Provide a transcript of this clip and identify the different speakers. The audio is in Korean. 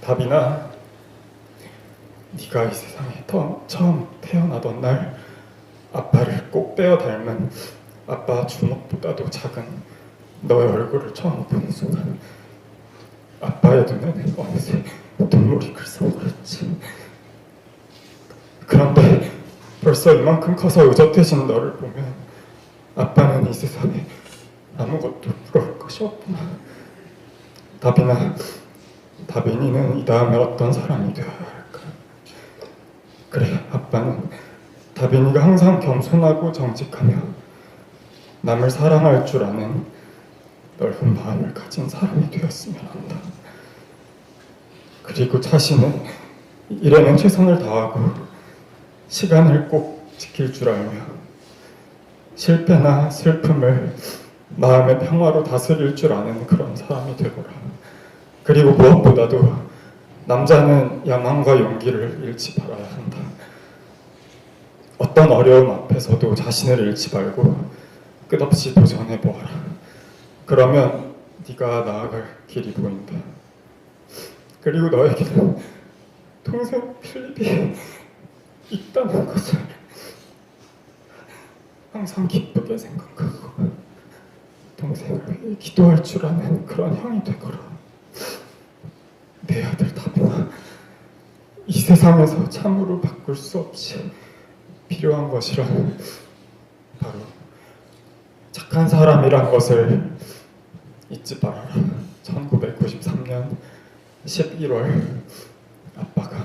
Speaker 1: 답이나 네가 이 세상에 터- 처음 태어나던 날 아빠를 꼭 빼어 닮은 아빠 주먹보다도 작은 너의 얼굴을 처음 본 순간 아빠의 눈에는 어느새 눈물이 글썽거렸지 그런데 벌써 이만큼 커서 의젓해진 너를 보면 아빠는 이 세상에 아무것도 부러울 것이 없구나. 다빈아 다빈이는 이 다음에 어떤 사람이 되어야 할까 그래 아빠는 다빈이가 항상 겸손하고 정직하며 남을 사랑할 줄 아는 넓은 마음을 가진 사람이 되었으면 한다 그리고 자신은 일에는 최선을 다하고 시간을 꼭 지킬 줄 알며 실패나 슬픔을 마음의 평화로 다스릴 줄 아는 그런 사람이 되거라. 그리고 무엇보다도 남자는 야망과 용기를 잃지 말아야 한다. 어떤 어려움 앞에서도 자신을 잃지 말고 끝없이 도전해 보아라. 그러면 네가 나아갈 길이 보인다. 그리고 너에게는 동생 필립이 있다는 것을 항상 기쁘게 생각하고 동생을 기도할 줄 아는 그런 형이 되거라. 내 아들 다빈아, 이 세상에서 참으로 바꿀 수 없이 필요한 것이란 바로 착한 사람이란 것을 잊지 말아라. 1993년 11월 아빠가